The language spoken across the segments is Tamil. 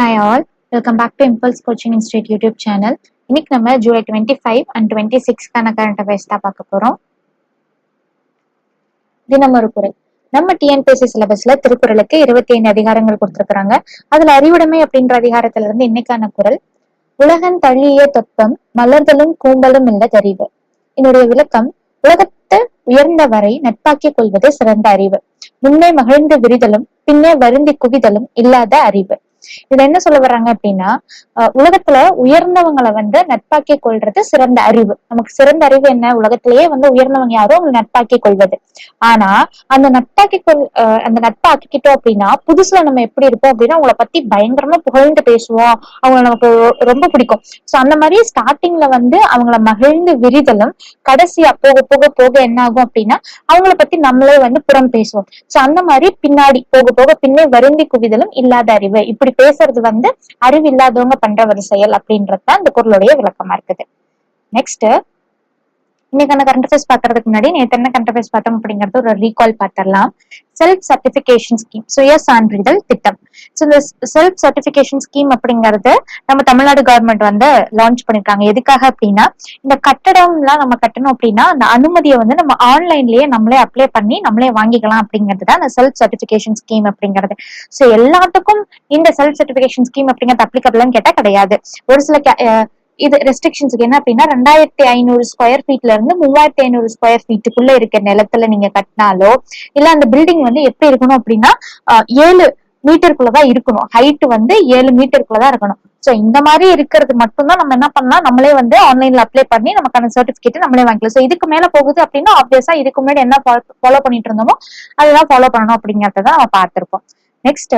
Hi all welcome back to impulse coaching institute YouTube channel இன்னைக்கு நம்ம July twenty five and twenty சிக்ஸ்க்கான current affairs தான் பார்க்க போகிறோம் தினம் ஒரு குரல். நம்ம டிஎன்பிஎஸ்சி சிலபஸ்ல திருக்குறளுக்கு இருபத்தி ஐந்து அதிகாரங்கள் கொடுத்துருக்குறாங்க. அதுல அறிவுடைமை அப்படின்ற அதிகாரத்துல இருந்து இன்னைக்கான குரல். உலகன் தள்ளிய தொப்பம் மலர்தலும் கூம்பலும் இல்ல தெரிவு. என்னுடைய விளக்கம் உலகத்தை உயர்ந்த வரை நட்பாக்கிக் கொள்வது சிறந்த அறிவு. முன்னே மகிழ்ந்து விரிதலும் பின்னே வருந்தி குவிதலும் இல்லாத அறிவு. இதுல என்ன சொல்ல வர்றாங்க அப்படின்னா உலகத்துல உயர்ந்தவங்களை வந்து நட்பாக்கி கொள்றது சிறந்த அறிவு. நமக்கு சிறந்த அறிவு என்ன? உலகத்திலேயே வந்து உயர்ந்தவங்க யாரோ அவங்களை நட்பாக்கி கொள்வது. ஆனா அந்த நட்பாக்கி கொள் அஹ் அந்த நட்பாக்கிக்கிட்டோம் அப்படின்னா புதுசுல நம்ம எப்படி இருப்போம் அப்படின்னா அவங்கள பத்தி பயங்கரமா புகழ்ந்து பேசுவோம். அவங்களை நமக்கு ரொம்ப பிடிக்கும். சோ அந்த மாதிரி ஸ்டார்டிங்ல வந்து அவங்கள மகிழ்ந்து விரிதலும் கடைசியா போக போக போக என்ன ஆகும் அப்படின்னா அவங்கள பத்தி நம்மளே வந்து புறம் பேசுவோம். சோ அந்த மாதிரி பின்னாடி போக போக பின்னே வருந்தி குவிதலும் இல்லாத அறிவு. இப்படி பேசுறது வந்து அறிவு இல்லாதவங்க பண்ற ஒரு செயல் அப்படின்றது தான் இந்த குரலுடைய விளக்கமா இருக்குது. நெக்ஸ்ட் இன்னைக்கான கரண்ட் அஃபேர்ஸ் பாக்குறதுக்கு முன்னாடி நேற்று என்ன கரண்ட் அஃபேர்ஸ் பார்த்தோம் அப்படிங்கறது ஒரு ரீகால் பார்த்திடலாம். செல்ஃப் சர்டிபிகேஷன் ஸ்கீம் சுய சான்றிதழ் திட்டம். ஸோ இந்த செல்ஃப் சர்டிபிகேஷன் ஸ்கீம் அப்படிங்கறது நம்ம தமிழ்நாடு கவர்மெண்ட் வந்து லான்ச் பண்ணிருக்காங்க. எதுக்காக அப்படின்னா இந்த கட்டடம்லாம் நம்ம கட்டணும் அப்படின்னா அந்த அனுமதியை வந்து நம்ம ஆன்லைன்லயே நம்மளே அப்ளை பண்ணி நம்மளே வாங்கிக்கலாம் அப்படிங்கிறது தான் அந்த செல்ஃப் சர்டிபிகேஷன் ஸ்கீம் அப்படிங்கிறது. ஸோ எல்லாத்துக்கும் இந்த செல்ஃப் சர்டிபிகேஷன் ஸ்கீம் அப்படிங்கிறது அப்ளிகபிள்னு கேட்டா கிடையாது. ஒரு சில இது ரெஸ்ட்ரிக்ஷன்ஸ்க்கு என்ன அப்படின்னா ரெண்டாயிரத்தி ஐநூறு ஸ்கொயர் ஃபீட்ல இருந்து மூவாயிரத்தி ஐநூறு ஸ்கொயர் ஃபீட்டுக்குள்ள இருக்க நிலத்துல நீங்க கட்டினாலோ இல்ல அந்த பில்டிங் வந்து எப்படி இருக்கணும் அப்படின்னா ஏழு மீட்டருக்குள்ளதான் இருக்கணும். ஹைட் வந்து ஏழு மீட்டருக்குள்ளதான் இருக்கணும். சோ இந்த மாதிரி இருக்கிறது மட்டும்தான் நம்ம என்ன பண்ணலாம் நம்மளே வந்து ஆன்லைன்ல அப்ளை பண்ணி நமக்கான சர்டிபிகேட் நம்மளே வாங்கிக்கலாம். சோ இதுக்கு மேல போகுது அப்படின்னா ஆப்வியஸா இதுக்கு முன்னாடி என்ன ஃபாலோ பண்ணிட்டு இருந்தோமோ அதெல்லாம் ஃபாலோ பண்ணணும் அப்படிங்கறத நம்ம பார்த்திருப்போம் நெக்ஸ்ட்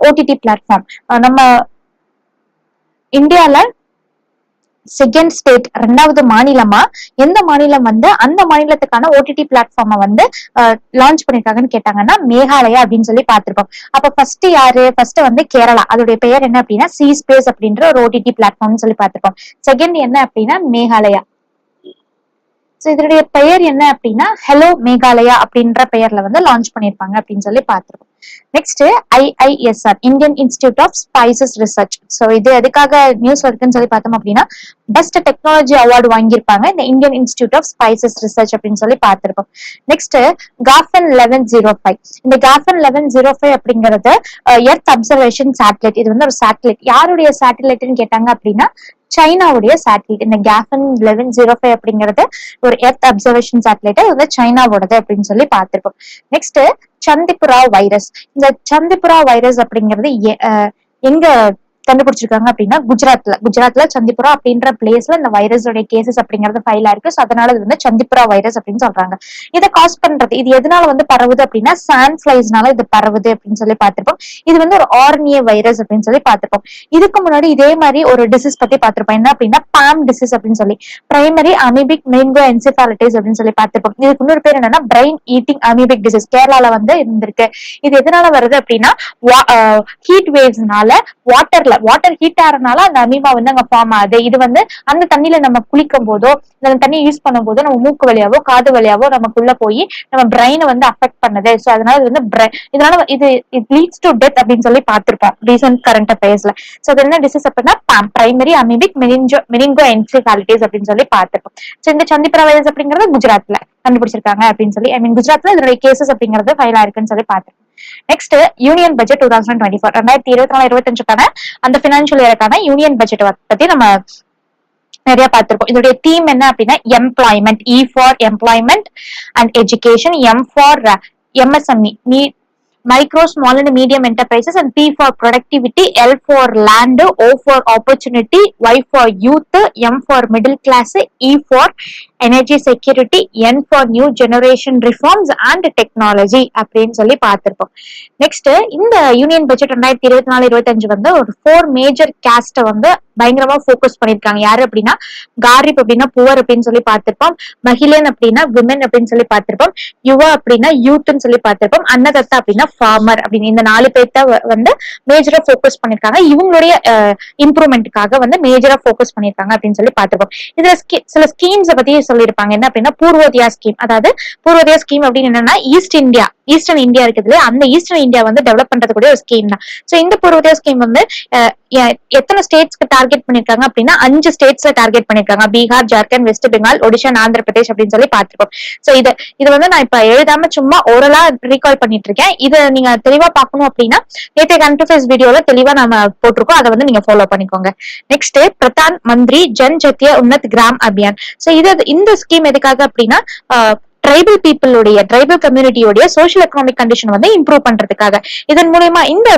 ஓடிடி பிளாட்ஃபார்ம் நம்ம இந்தியால செகண்ட் ஸ்டேட் ரெண்டாவது மாநிலமா? எந்த மாநிலம் வந்து அந்த மாநிலத்துக்கான ஓடிடி பிளாட்ஃபார்மை வந்து லான்ச் பண்ணிருக்காங்கன்னு கேட்டாங்கன்னா மேகாலயா அப்படின்னு சொல்லி பார்த்திருப்போம் அப்ப ஃபர்ஸ்ட் யாரு? ஃபர்ஸ்ட் வந்து கேரளா. அதோடைய பெயர் என்ன அப்படின்னா சி ஸ்பேஸ் அப்படின்ற ஒரு ஓடிடி பிளாட்ஃபார்ம்னு சொல்லி பார்த்திருப்போம் செகண்ட் என்ன அப்படின்னா மேகாலயா. ஸோ இதனுடைய பெயர் என்ன அப்படின்னா ஹலோ மேகாலயா அப்படின்ற பெயர்ல வந்து லான்ச் பண்ணிருப்பாங்க அப்படின்னு சொல்லி பார்த்திருக்கோம். Next IISR Indian institute of spices research so இது எதுக்காக நியூஸ்ல இருக்குன்னு சொல்லி பார்த்தோம் அப்படின்னா பெஸ்ட் டெக்னாலஜி அவார்டு வாங்கியிருப்பாங்க இந்த Indian institute of spices research அப்படின்னு சொல்லி பார்த்திருப்போம். Next Gaofen eleven zero five இந்த காஃபன் லெவன் ஜீரோ ஃபைவ் அப்படிங்கிறது எர்த் அப்சர்வேஷன் சேட்டலைட் இது வந்து ஒரு சேட்டலைட் யாருடைய சேட்டலைட்னு கேட்டாங்க அப்படின்னா சைனாவுடைய சேட்டலைட் இந்த Gaofen eleven zero oh five அப்படிங்கிறது ஒரு எர்த் அப்சர்வேஷன் சேட்டலைட் இது வந்து சைனாவோடது அப்படின்னு சொல்லி பார்த்திருப்போம் நெக்ஸ்ட் சந்திப்புரா வைரஸ் இந்த சந்திப்புரா வைரஸ் அப்படிங்கிறது எ- எங்க கண்டுபிடிச்சிருக்காங்க அப்படின்னா குஜராத்ல குஜராத்ல சந்திப்புரா அப்படின்ற பிளேஸ்ல இந்த வைரஸோட கேசஸ் அப்படிங்கிறது ஃபைல் ஆயிருக்கு So அதனால இது வந்து சந்திப்புரா வைரஸ் அப்படின்னு சொல்றாங்க. இதை காஸ் பண்றது இது எதனால வந்து பரவுது அப்படின்னா சாண்ட் ஃபிளைஸ்னால இது பரவுது அப்படின்னு சொல்லி பார்த்திருப்போம். இது வந்து ஒரு ஆர்னிய வைரஸ் அப்படின்னு சொல்லி பார்த்திருப்போம். இதுக்கு முன்னாடி இதே மாதிரி ஒரு டிசீஸ் பத்தி பார்த்திருப்போம். என்ன அப்படின்னா பாம் டிசீஸ் அப்படின்னு சொல்லி பிரைமரி அமீபிக் மெயின்கோ என்சிபாலிட்டிஸ் அப்படின்னு சொல்லி பார்த்திருப்போம். இதுக்கு இன்னொரு பேர் என்னன்னா பிரெயின் ஈட்டிங் அமீபிக் டிசீஸ் கேரளால வந்து இருந்திருக்கு. இது எதனால வருது அப்படின்னா ஹீட் வேவ்ஸ்னால வாட்டர்ல வாட்டர் ஹீட் ஆறனால அந்த அமீபா வந்து அங்க ஃபார்ம் ஆகுது. இது வந்து அந்த தண்ணியில நம்ம குளிக்கும் போதோ அந்த தண்ணியை யூஸ் பண்ணும் போதோ நம்ம மூக்கு வழியாவோ காது வழியாவோ நமக்குள்ள போய் நம்ம பிரெயினை வந்து அஃபெக்ட் பண்ணுது. சோ அதனால இது வந்து இதனால இது இட் லீட்ஸ் டு டெத் அப்படின்னு சொல்லி பார்த்திருப்போம். ரீசன்ட் கரண்ட் அஃபேர்ஸ்ல சோ அது என்ன டிசீஸ் அப்படின்னா பிரைமரி அமீபிக் மெனிஞ்சோ மெனிங்கோ என்சிபாலிட்டிஸ் அப்படின்னு சொல்லி பார்த்திருப்போம். சோ இந்த சந்திப்புரா வைரஸ் அப்படிங்கறது குஜராத்ல கண்டுபிடிச்சிருக்காங்க அப்படின்னு சொல்லி ஐ மீன் குஜராத்ல இதனுடைய கேசஸ் அப்படிங்கிறது ஃபைல் ஆயிருக்குன்னு சொல்லி பார்த்திருக்கோம் next union budget two thousand twenty four ரெண்டாயிரத்தி இருபத்தி நாலு இருபத்தஞ்சுக்கான அந்த பினான்சியல் இயருக்கான யூனியன் பட்ஜெட் பத்தி நம்ம நிறைய பார்த்திருக்கோம். இதோடைய தீம் என்ன அப்படின்னா employment E for employment and education M for MSME micro small and medium enterprises and P for productivity L for land O for opportunity Y for youth M for middle class E for energy security N for new generation reforms and technology அப்படின்னு சொல்லி பார்த்திருப்போம். நெக்ஸ்ட் இந்த யூனியன் பட்ஜெட் ரெண்டாயிரத்தி இருபத்தி நாலு இருபத்தஞ்சு வந்து ஒரு ஃபோர் மேஜர் கேஸ்ட வந்து பயங்கரமா ஃபோக்கஸ் பண்ணிருக்காங்க யாரு அப்படின்னா? காரிப் அப்படின்னா புவர் அப்படின்னு சொல்லி பார்த்திருப்போம். மகிழன் அப்படின்னா விமன் அப்படின்னு சொல்லி பார்த்திருப்போம். யுவா அப்படின்னா யூத்னு சொல்லி பார்த்திருப்போம். அன்னதத்தா அப்படின்னா ஃபார்மர் அப்படின்னு இந்த நாலு பேர்த்த வந்து மேஜரா ஃபோக்கஸ் பண்ணிருக்காங்க இவங்களுடைய இம்ப்ரூவ்மெண்ட்டுக்காக வந்து மேஜரா ஃபோக்கஸ் பண்ணிருக்காங்க அப்படின்னு சொல்லி பார்த்திருப்போம். இதுல சில ஸ்கீம்ஸ் பத்தி சொல்லியிருப்பாங்க. என்ன அப்படின்னா பூர்வோதயா ஸ்கீம் அதாவது பூர்வோதயா ஸ்கீம் அப்படின்னு என்னன்னா ஈஸ்ட் இந்தியா ஈஸ்டர்ன் இந்தியா இருக்குது அந்த ஈஸ்டர்ன் இந்தியா வந்து டெவலப் பண்றது கூட ஒரு ஸ்கீம் தான். சோ இந்த பூர்வோதயா ஸ்கீம் வந்து எத்தனை ஸ்டேட்ஸ்க்கு டார்கெட் பண்ணிருக்காங்க அப்படின்னா அஞ்சு ஸ்டேட்ஸ்ல டார்கெட் பண்ணிருக்காங்க. பீகார் ஜார்க்கண்ட் வெஸ்ட் பெங்கால் ஒடிஷா ஆந்திர பிரதேஷ் அப்படின்னு சொல்லி பாத்துருக்கோம் சோ இது இது வந்து நான் இப்ப எழுதாம சும்மா ஓரலா ரீகால் பண்ணிட்டு இருக்கேன். இதை நீங்க தெளிவா பாக்கணும் அப்படின்னா நேற்று கன்ஃபர்ஸ் வீடியோல தெளிவா நம்ம போட்டிருக்கோம். அதை வந்து நீங்க ஃபாலோ பண்ணிக்கோங்க. நெக்ஸ்ட் பிரதான் மந்திரி ஜன் ஜத்திய உன்னத் கிராம் அபியான். சோ இது இந்த ஸ்கீம் எதுக்காக அப்படின்னா ட்ரைபல் பீப்புளுடைய ட்ரைபல் கம்யூனிட்டியோடைய சோஷியல் எக்கனாமிக் கண்டிஷன் வந்து இம்ப்ரூவ் பண்றதுக்காக. இதன் மூலயமா இந்த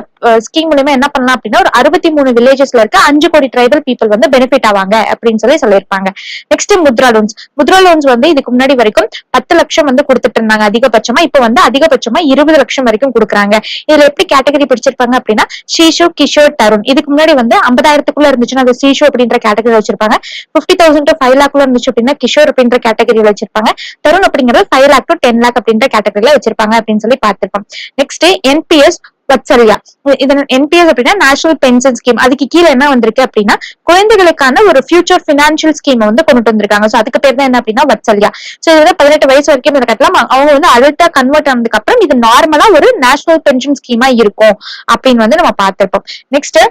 ஸ்கீம் மூலயமா என்ன பண்ணலாம் அப்படின்னா ஒரு அறுபத்தி மூணு வில்லேஜஸ்ல இருக்க அஞ்சு கோடி ட்ரைபல் பீப்புள் வந்து பெனிஃபிட் ஆவாங்க அப்படின்னு சொல்லி சொல்லியிருப்பாங்க. Next Mudra loans Mudra loans வந்து இதுக்கு முன்னாடி வரைக்கும் பத்து லட்சம் வந்து கொடுத்துட்டு இருந்தாங்க அதிகபட்சமா. இப்ப வந்து அதிகபட்சமா இருபது லட்சம் வரைக்கும் கொடுக்குறாங்க. இதுல எப்படி கேட்டகரி பிடிச்சிருப்பாங்க அப்படின்னா ஷீஷோ கிஷோர் தருண். இதுக்கு முன்னாடி வந்து ஐம்பதாயிரத்துக்குள்ள இருந்துச்சுன்னா அது ஷீஷோ அப்படின்ற கேட்டகரி வச்சிருப்பாங்க. பிப்டி தௌசண்ட் டு ஃபைவ் லேக்ல இருந்துச்சு அப்படின்னா கிஷோர் அப்படின்ற கேட்டகரியில வச்சிருப்பாங்க. தருண் அப்படிங்கிறது five lakh to ten lakh அப்படின்ற கேட்டகரியில வச்சிருப்பாங்க அப்படின்னு சொல்லி பார்த்திருப்போம் நெக்ஸ்ட் என்பிஎஸ் வத்சல்யா இது என்பிஎஸ் அப்படின்னா நேஷனல் பென்ஷன் ஸ்கீம் அதுக்கு கீழே என்ன வந்திருக்கு அப்படின்னா குழந்தைகளுக்கான ஒரு ஃபியூச்சர் பினான்சியல் ஸ்கீம் வந்து கொண்டு வந்திருக்காங்க. ஸோ அதுக்கு பேர் தான் என்ன அப்படின்னா வத்சல்யா சோ இது வந்து பதினெட்டு வயசு வரைக்கும் இதை கட்டலாம். அவங்க வந்து அடல்ட்டா கன்வெர்ட் ஆனதுக்கு அப்புறம் இது நார்மலா ஒரு நேஷனல் பென்ஷன் ஸ்கீமா இருக்கும் அப்படின்னு வந்து நம்ம பார்த்திருப்போம். Next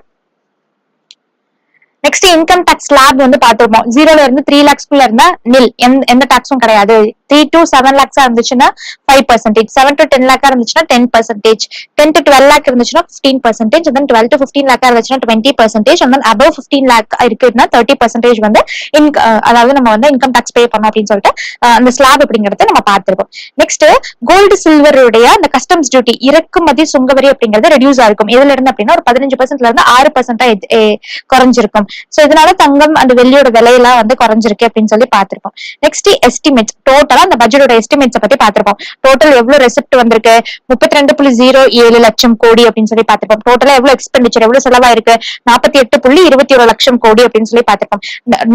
next income tax slab வந்து பார்த்திருப்போம். ஜீரோல இருந்து த்ரீ லேக்ஸ்குள்ள இருந்தா நில் எந்த- எந்த டாக்ஸும் கிடையாது. த்ரீ டு செவன் லேக்ஸா இருந்துச்சுன்னா five percentage seven to ten லேக்கா இருந்துச்சுன்னா ten percentage ten to twelve lakh இருந்துச்சுன்னா fifteen percentage then twelve to fifteen லேக்கா இருந்துச்சுன்னா twenty percentage and then above fifteen lakh இருக்குன்னா தேர்ட்டி பர்சன்டேஜ் வந்து இன்க் அதாவது நம்ம வந்து இன்கம் டாக்ஸ் பே பண்ணோம் அப்படின்னு சொல்லிட்டு அந்த ஸ்லாப் அப்படிங்கறத நம்ம பார்த்திருக்கோம். நெக்ஸ்ட் கோல்டு சில்வருடைய அந்த கஸ்டம்ஸ் டியூட்டி இறக்குமதி சுங்கவரி அப்படிங்கிறது ரெடியூஸ் ஆயிருக்கும். இதுல இருந்து அப்படின்னா ஒரு பதினஞ்சு பர்சன்ட்ல இருந்து ஆறு பர்சன்டா குறைஞ்சிருக்கும். சோ இதனால தங்கம் அந்த வெள்ளியோட விலையெல்லாம் வந்து குறைஞ்சிருக்கு அப்படின்னு சொல்லி பார்த்திருக்கோம். நெக்ஸ்ட் எஸ்டிமேட் டோட்டல் அந்த பட்ஜெட்டோட எஸ்டிமேட்ஸ் பத்தி பார்த்திருப்போம். டோட்டல் எவ்வளவு ரெசிப்ட் வந்திருக்கு? முப்பத்தி ரெண்டு புள்ளி ஜீரோ ஏழு லட்சம் கோடி அப்படின்னு சொல்லி பார்த்திருப்போம். டோட்டலா எவ்வளவு எக்ஸ்பெண்டிச்சர் எவ்வளவு செலவாயிருக்கு? நாற்பத்தி எட்டு புள்ளி இருபத்தி ஒரு லட்சம் கோடி அப்படின்னு சொல்லி பார்த்திருப்போம்.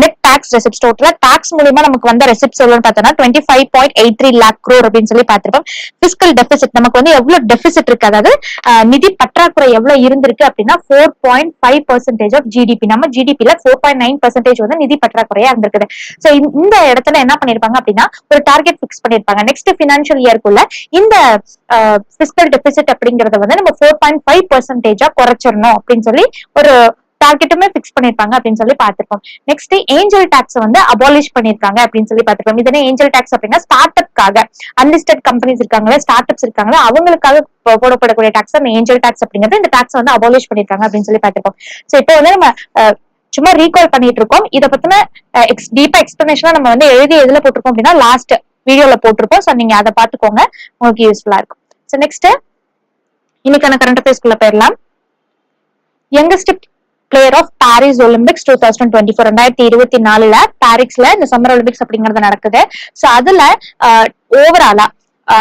நெட் டாக்ஸ் ரெசிப்ட் டோட்டலா டாக்ஸ் மூலியமா நமக்கு வந்த ரெசிப்ட்ஸ் எவ்வளவு பார்த்தோம்னா twenty five point eight three lakh crore அப்படின்னு சொல்லி பார்த்திருப்போம். பிசிக்கல் டெபிசிட் நமக்கு வந்து எவ்வளவு டெபிசிட் இருக்கு? அதாவது நிதி பற்றாக்குறை எவ்வளவு இருந்திருக்கு அப்படின்னா four point five percentage of GDP நம்ம ஜிடிபில ஃபோர் பாயிண்ட் நைன் பர்சன்டேஜ் வந்து நிதி பற்றாக்குறையா இருந்திருக்குது. சோ இந்த இடத்துல என்ன பண்ணிருப்பாங்க அப்படின்னா ஒரு டார்கெட் பிக்ஸ் பண்ணிருப்பாங்க. நெக்ஸ்ட் பினான்சியல் இயர்க்குள்ள இந்த பிசிக்கல் டெபிசிட் அப்படிங்கறத வந்து நம்ம ஃபோர் பாயிண்ட் ஃபைவ் பெர்சன்டேஜா குறைச்சிடணும் அப்படின்னு சொல்லி ஒரு டார்கெட்டுமே பிக்ஸ் பண்ணிருப்பாங்க அப்படின்னு சொல்லி பார்த்திருப்போம். நெக்ஸ்ட் ஏஞ்சல் டாக்ஸ் வந்து அபாலிஷ் பண்ணிருக்காங்க அப்படின்னு சொல்லி பார்த்திருப்போம். இதுனா ஏஞ்சல் டாக்ஸ் அப்படின்னா ஸ்டார்ட் அப்காக அன்லிஸ்டட் கம்பெனிஸ் இருக்காங்களே ஸ்டார்ட் அப்ஸ் இருக்காங்களே அவங்களுக்காக போடப்படக்கூடிய டாக்ஸ் அந்த ஏஞ்சல் டாக்ஸ் அப்படிங்கிறது. இந்த டாக்ஸ் வந்து அபாலிஷ் பண்ணிருக்காங்க அப்படின்னு சொல்லி பார்த்திருப்போம். சோ இப்போ வந்து நம்ம சும்மா ரீகால் பண்ணிட்டு இருக்கோம் இத பத்தின டீப்பா எக்ஸ்பிளனேஷனா நம்ம வந்து எழுதி எதுல போட்டிருக்கோம் அப்படின்னா லாஸ்ட் வீடியோல போட்டிருக்கோம். சோ நீங்க அதை பாத்துக்கோங்க உங்களுக்கு யூஸ்ஃபுல்லா இருக்கும். சோ நெக்ஸ்ட் இன்னைக்கான கரண்ட் அஃபேர்ஸ்க்குள்ள போயிடலாம். Youngest player of Paris Olympics two thousand twenty four ரெண்டாயிரத்தி இருபத்தி நாலுல பாரிஸ்ல இந்த சம்மர் ஒலிம்பிக்ஸ் அப்படிங்கறது நடக்குது. சோ அதுல ஓவராலா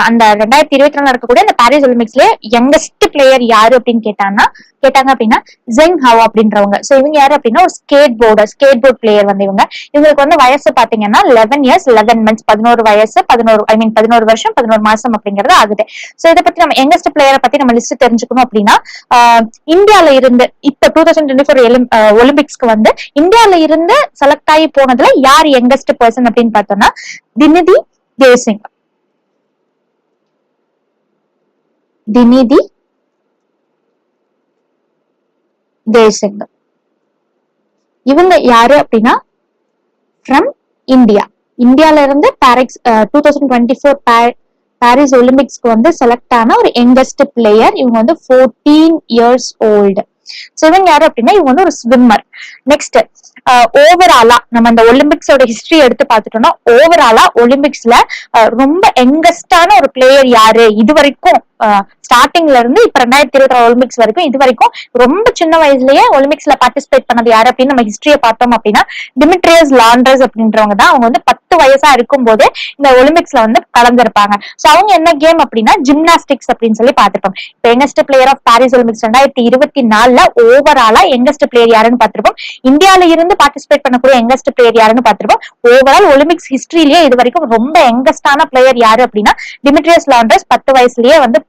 அந்த ரெண்டாயிரத்தி இருபத்தி நாலு நடக்கக்கூடிய அந்த பாரிஸ் ஒலிம்பிக்ஸ்ல யங்கஸ்ட் பிளேயர் யாரு அப்படின்னு கேட்டாங்கன்னா கேட்டாங்க அப்படின்னா ஜெங் ஹவ் அப்படின்றவங்க. சோ இவங்க யாரு அப்படின்னா ஒரு skateboarder skateboard player வந்து இவங்க. இவங்களுக்கு வந்து வயசு பாத்தீங்கன்னா லெவன் இயர்ஸ் லெவன் மந்த்ஸ் பதினோரு வயசு பதினோரு ஐ மீன் பதினோரு வருஷம் பதினோரு மாசம் அப்படிங்கறது ஆகுது. சோ இதை பத்தி நம்ம யங்கஸ்ட் பிளேயரை பத்தி நம்ம லிஸ்ட் தெரிஞ்சுக்கணும் அப்படின்னா இந்தியால இருந்து இப்ப டூ தௌசண்ட் டுவெண்ட்டி ஃபோர் ஒலிம்பிக்ஸ்க்கு வந்து இந்தியால இருந்து செலக்ட் ஆகி போனதுல யார் யங்கஸ்ட் பர்சன் அப்படின்னு பார்த்தோம்னா தினிதி தேசிங். தினிதி தேசங்கள். இவங்க யாரு அப்படின்னா ஃப்ரம் இந்தியா இந்தியால இருந்து Paris two thousand twenty four Paris ஒலிம்பிக்ஸ்க்கு வந்து செலக்ட் ஆன ஒரு யங்கஸ்ட் பிளேயர் இவங்க வந்து ஃபோர்டீன் இயர்ஸ் ஓல்டு ஸோ இவங்க யாரு அப்படின்னா இவங்க வந்து ஒரு ஸ்விம்மர் நெக்ஸ்ட் ஓவராலா நம்ம அந்த ஒலிம்பிக்ஸோட ஹிஸ்டரி எடுத்து பார்த்துட்டோம்னா ஓவராலா ஒலிம்பிக்ஸ்ல ரொம்ப எங்கஸ்டான ஒரு பிளேயர் யாரு? இது வரைக்கும் ஸ்டார்டிங்ல இருந்து இப்ப ரெண்டாயிரத்தி இருபத்தி ஆறு ஒலிம்பிக்ஸ் வரைக்கும் இது வரைக்கும் ரொம்ப சின்ன வயசுலயே ஒலிம்பிக்ஸ்ல பார்ட்டிசிபேட் பண்ணது யாரு அப்படின்னு நம்ம ஹிஸ்டரியை பார்த்தோம் அப்படின்னா டிமிட்ரியஸ் லாண்டர்ஸ் அப்படின்றவங்க தான். அவங்க வந்து பத்து வயசா இருக்கும் போதே இந்த ஒலிம்பிக்ஸ்ல வந்து கலந்திருப்பாங்க. சோ அவங்க என்ன கேம் அப்படின்னா ஜிம்னாஸ்டிக்ஸ் அப்படின்னு சொல்லி பார்த்திருப்போம் இப்ப youngest player of Paris Olympics ரெண்டாயிரத்தி இருபத்தி நாலுல ஓவராலா யங்கஸ்ட் பிளேயர் யாருன்னு பார்த்திருப்போம். இந்தியால இருந்து பார்ட்டிசிபேட் பண்ணக்கூடிய யங்கஸ்ட் பிளேயர் யாருன்னு பார்த்திருப்போம். ஓவரால் ஒலிம்பிக்ஸ் ஹிஸ்டரியிலேயே இது வரைக்கும் ரொம்ப யங்கஸ்டான பிளேயர் யாரு அப்படின்னா டிமிட்ரியஸ் லாண்டர்ஸ் பத்து வயசுலயே வந்து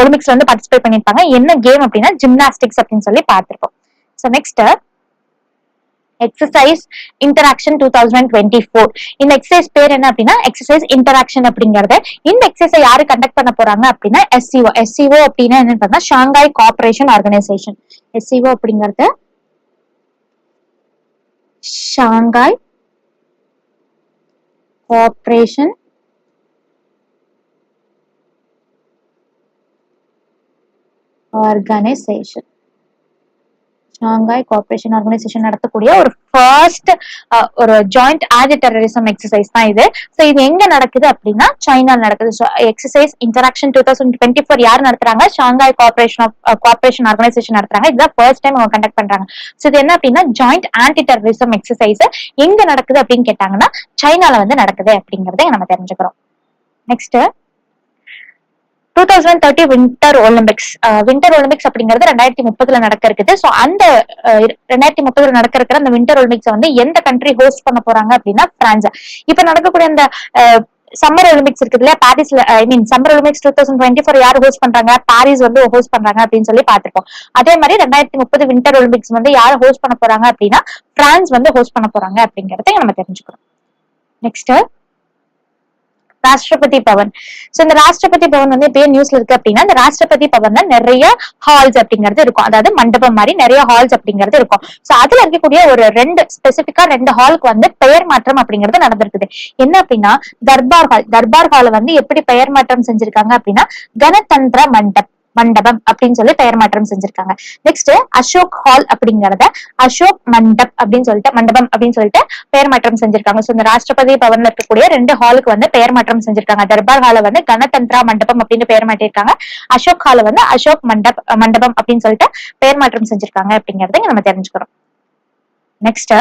ஒலிம்பிக்ஸ்ல வந்து பார்ட்டிசிபேட் பண்ணிருப்பாங்க என்ன கேம் அப்படின்னா ஜிம்னாஸ்டிக்ஸ் அப்படின்னு சொல்லி பார்த்திருப்போம். So next exercise interaction two thousand twenty four இந்த எக்ஸசைஸ் பேர் என்ன அப்படின்னா எக்ஸசைஸ் இன்டராக்ஷன் அப்படிங்கறத. இந்த எக்ஸசைஸை யாரு கண்டக்ட் பண்ண போறாங்க அப்படின்னா எஸ்சிஓ எஸ்சிஓ அப்படின்னா என்னன்னு பார்த்தா ஷாங்காய் கார்பரேஷன் ஆர்கனைசேஷன் எஸ்சிஓ அப்படிங்கறது Shanghai cooperation organisation Shanghai cooperation organisation நடத்தக்கூடிய ஒரு ஃபர்ஸ்ட் ஒரு ஜாயிண்ட் ஆதி டெரரிசம் எக்ஸசைஸ் தான் இது. ஸோ இது எங்க நடக்குது அப்படின்னா சைனா நடக்குது. So exercise interaction two thousand twenty four யார் நடத்துறாங்க? Shanghai cooperation of cooperation organisation நடத்துறாங்க. இதுதான் ஃபர்ஸ்ட் டைம் அவங்க கண்டக்ட் பண்றாங்க. ஸோ இது என்ன அப்படின்னா ஜாயிண்ட் ஆன்டி டெரரிசம் எக்ஸசைஸ் எங்க நடக்குது அப்படின்னு கேட்டாங்கன்னா சைனால வந்து நடக்குது அப்படிங்கறத நம்ம தெரிஞ்சுக்கிறோம். Next two thousand thirty winter Olympics winter Olympics அப்படிங்கிறது ரெண்டாயிரத்தி முப்பதுல நடக்க இருக்குது ஸோ அந்த uh, ரெண்டாயிரத்தி முப்பதுல நடக்க இருக்கிற அந்த வின்டர் ஒலிம்பிக்ஸ் வந்து எந்த கண்ட்ரி ஹோஸ்ட் பண்ண போறாங்க அப்படின்னா பிரான்ஸ் இப்ப நடக்கக்கூடிய அந்த சம்மர் ஒலிம்பிக்ஸ் இருக்குது இல்லையா? பாரிஸ்ல I mean summer Olympics two thousand twenty four யார் ஹோஸ்ட் பண்றாங்க? பாரிஸ் வந்து ஹோஸ்ட் பண்றாங்க அப்படின்னு சொல்லி பார்த்திருப்போம். அதே மாதிரி ரெண்டாயிரத்தி முப்பது வின்டர் ஒலிம்பிக்ஸ் வந்து யார் ஹோஸ்ட் பண்ண போறாங்க அப்படின்னா பிரான்ஸ் வந்து ஹோஸ்ட் பண்ண போறாங்க அப்படிங்கறத நம்ம தெரிஞ்சுக்கிறோம். நெக்ஸ்ட் ராஷ்டிரபதி பவன். சோ இந்த ராஷ்டிரபதி பவன் வந்து இப்பயே நியூஸ்ல இருக்கு அப்படின்னா இந்த ராஷ்டிரபதி பவன்ல நிறைய ஹால்ஸ் அப்படிங்கிறது இருக்கும். அதாவது மண்டபம் மாதிரி நிறைய ஹால்ஸ் அப்படிங்கிறது இருக்கும். சோ அதுல இருக்கக்கூடிய ஒரு ரெண்டு ஸ்பெசிபிக்கா ரெண்டு ஹாலுக்கு வந்து பெயர் மாற்றம் அப்படிங்கிறது நடந்திருக்குது. என்ன அப்படின்னா தர்பார் ஹால் தர்பார் ஹால் வந்து எப்படி பெயர் மாற்றம் செஞ்சிருக்காங்க அப்படின்னா கணதந்திர மண்டப் மண்டபம் அப்படின்னு சொல்லி பெயர் மாற்றம் செஞ்சிருக்காங்க. நெக்ஸ்ட் அசோக் ஹால் அப்படிங்கறத அசோக் மண்டப் அப்படின்னு சொல்லிட்டு மண்டபம் அப்படின்னு சொல்லிட்டு பெயர் மாற்றம் செஞ்சிருக்காங்க. சோ இந்த ராஷ்டிரபதி பவன்ல இருக்கக்கூடிய ரெண்டு ஹாலுக்கு வந்து பெயர் மாற்றம் செஞ்சிருக்காங்க. தர்பார் ஹால வந்து கணதந்திரா மண்டபம் அப்படின்னு பெயர் மாற்றிருக்காங்க. அசோக் ஹால வந்து அசோக் மண்டப் மண்டபம் அப்படின்னு சொல்லிட்டு பெயர் மாற்றம் செஞ்சிருக்காங்க அப்படிங்கறத நம்ம தெரிஞ்சுக்கிறோம். நெக்ஸ்ட்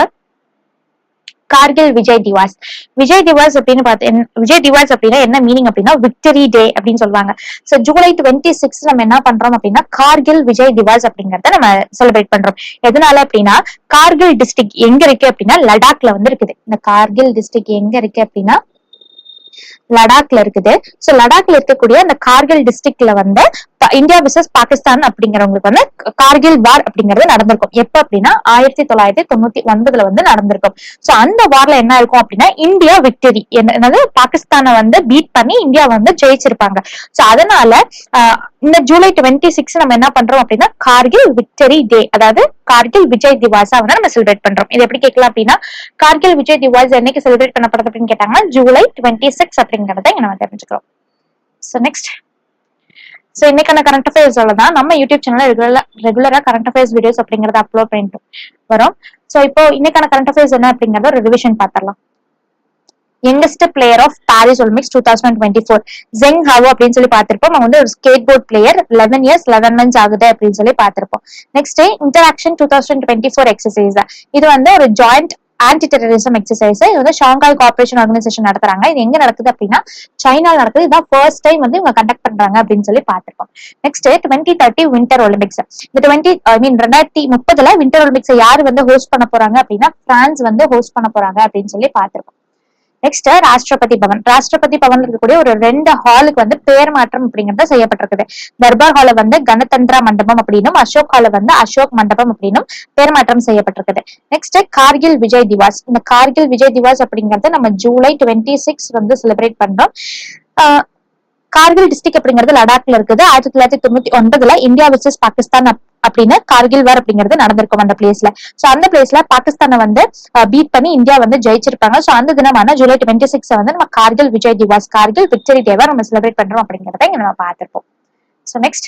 கார்கில் விஜய் திவாஸ். விஜய் திவாஸ் அப்படின்னு பார்த்து விஜய் திவாஸ் அப்படின்னா என்ன மீனிங் அப்படின்னா விக்டரி டே அப்படின்னு சொல்லுவாங்க. சோ ஜூலை டுவெண்ட்டி சிக்ஸ் நம்ம என்ன பண்றோம் அப்படின்னா கார்கில் விஜய் திவாஸ் அப்படிங்கறத நம்ம செலிப்ரேட் பண்றோம். எதனால அப்படின்னா கார்கில் டிஸ்ட்ரிக்ட் எங்க இருக்கு அப்படின்னா லடாக்ல வந்து இருக்குது இந்த கார்கில் டிஸ்ட்ரிக்ட் எங்க இருக்கு அப்படின்னா லடாக்ல இருக்குது. சோ லடாக்ல இருக்கக்கூடிய அந்த கார்கில் டிஸ்ட்ரிக்ட்ல வந்து இந்தியா விசஸ் பாகிஸ்தான் அப்படிங்கிறவங்களுக்கு வந்து கார்கில் வார் அப்படிங்கிறது நடந்திருக்கும். எப்ப அப்படின்னா ஆயிரத்தி தொள்ளாயிரத்தி தொண்ணூத்தி ஒன்பதுல வந்து நடந்திருக்கும். சோ அந்த வார்ல என்ன இருக்கும் அப்படின்னா இந்தியா விக்டரி என்னது? பாகிஸ்தானை வந்து பீட் பண்ணி இந்தியா வந்து ஜெயிச்சிருப்பாங்க. சோ அதனால ஆஹ், இந்த ஜூலை டுவெண்ட்டி சிக்ஸ் நம்ம என்ன பண்றோம் அப்படின்னா கார்கில் விக்டரி டே அதாவது கார்கில் விஜய் திவாஸா வந்து நம்ம செலிப்ரேட் பண்றோம். இது எப்படி கேட்கலாம் அப்படின்னா கார்கில் விஜய் திவாஸ் என்னைக்கு செலிப்ரேட் பண்ணப்படுது அப்படின்னு கேட்டாங்கன்னா ஜூலை டுவெண்ட்டி சிக்ஸ் அப்படிங்கறத நம்ம தெரிஞ்சுக்கிறோம். ஸோ நெக்ஸ்ட் ஸோ இன்னைக்கான கரண்ட் அஃபேர்ஸ்ல தான் நம்ம யூடியூப் சேனல்ல ரெகுலர் ரெகுலரா கரண்ட் அஃபேர்ஸ் வீடியோஸ் அப்படிங்கறத அப்லோட் பண்ணிட்டு வரும். ஸோ இப்போ இன்னைக்கான கரண்ட் அஃபேர்ஸ் என்ன அப்படிங்கறத ஒரு ரிவிஷன் பார்த்துடலாம் youngest player of Paris Olympics two thousand twenty four Zheng Hao அப்படின்னு சொல்லி பார்த்திருப்போம். அவங்க வந்து ஒரு skateboard player eleven years eleven months ஆகுது அப்படின்னு சொல்லி பார்த்திருப்போம். Next interaction two thousand twenty four exercise இது வந்து ஒரு ஜாயிண்ட் ஆன்டி டெரரிசம் எக்ஸசைஸ் இது வந்து ஷாங்காய் கோஆபரேஷன் ஆர்கனைசேஷன் நடத்துறாங்க. இது எங்க நடக்குது அப்படின்னா சைனால நடக்குது. இதான் ஃபர்ஸ்ட் டைம் வந்து இவங்க கண்டக்ட் பண்றாங்க அப்படின்னு சொல்லி பார்த்திருக்கோம். Next twenty thirty winter Olympics இந்த டுவெண்ட்டி ஐ மீன் ரெண்டாயிரத்தி முப்பதுல வின்டர் ஒலிம்பிக்ஸ் யாரு வந்து ஹோஸ்ட் பண்ண போறாங்க அப்படின்னா பிரான்ஸ் வந்து ஹோஸ்ட் பண்ண போறாங்க அப்படின்னு சொல்லி பார்த்திருக்கோம். நெக்ஸ்ட் ராஷ்டிரபதி பவன் ராஷ்டிரபதி பவன் இருக்கக்கூடிய ஒரு ரெண்டு ஹாலுக்கு வந்து பேர் மாற்றம் அப்படிங்கறது செய்யப்பட்டிருக்குது. தர்பார் ஹால வந்து கணதந்திரா மண்டபம் அப்படின்னும் அசோக் ஹால வந்து அசோக் மண்டபம் அப்படின்னும் பேர் மாற்றம் செய்யப்பட்டிருக்குது. நெக்ஸ்ட் கார்கில் விஜய் திவாஸ். இந்த கார்கில் விஜய் திவாஸ் அப்படிங்கறது நம்ம ஜூலை டுவெண்ட்டி சிக்ஸ் வந்து செலிப்ரேட் பண்றோம். ஆஹ் கார்கில் டிஸ்ட்ரிக்ட் அப்படிங்கிறது லடாக்ல இருக்குது. ஆயிரத்தி தொள்ளாயிரத்தி தொண்ணூத்தி ஒன்பதுல இந்தியா விசஸ் பாகிஸ்தான் அப்படின்னு கார்கில் வார் அப்படிங்கிறது நடந்திருக்கும் அந்த பிளேஸ்ல சோ அந்த பிளேஸ்ல பாகிஸ்தானை வந்து பீட் பண்ணி இந்தியா வந்து ஜெயிச்சிருப்பாங்க சோ அந்த தினமான ஜூலை டுவெண்ட்டி சிக்ஸ் வந்து நம்ம கார்கில் விஜய் திவாஸ் கார்கில் விக்டரி டேவா நம்ம செலிப்ரேட் பண்றோம் அப்படிங்கறத இங்க நம்ம பார்த்திருப்போம். So next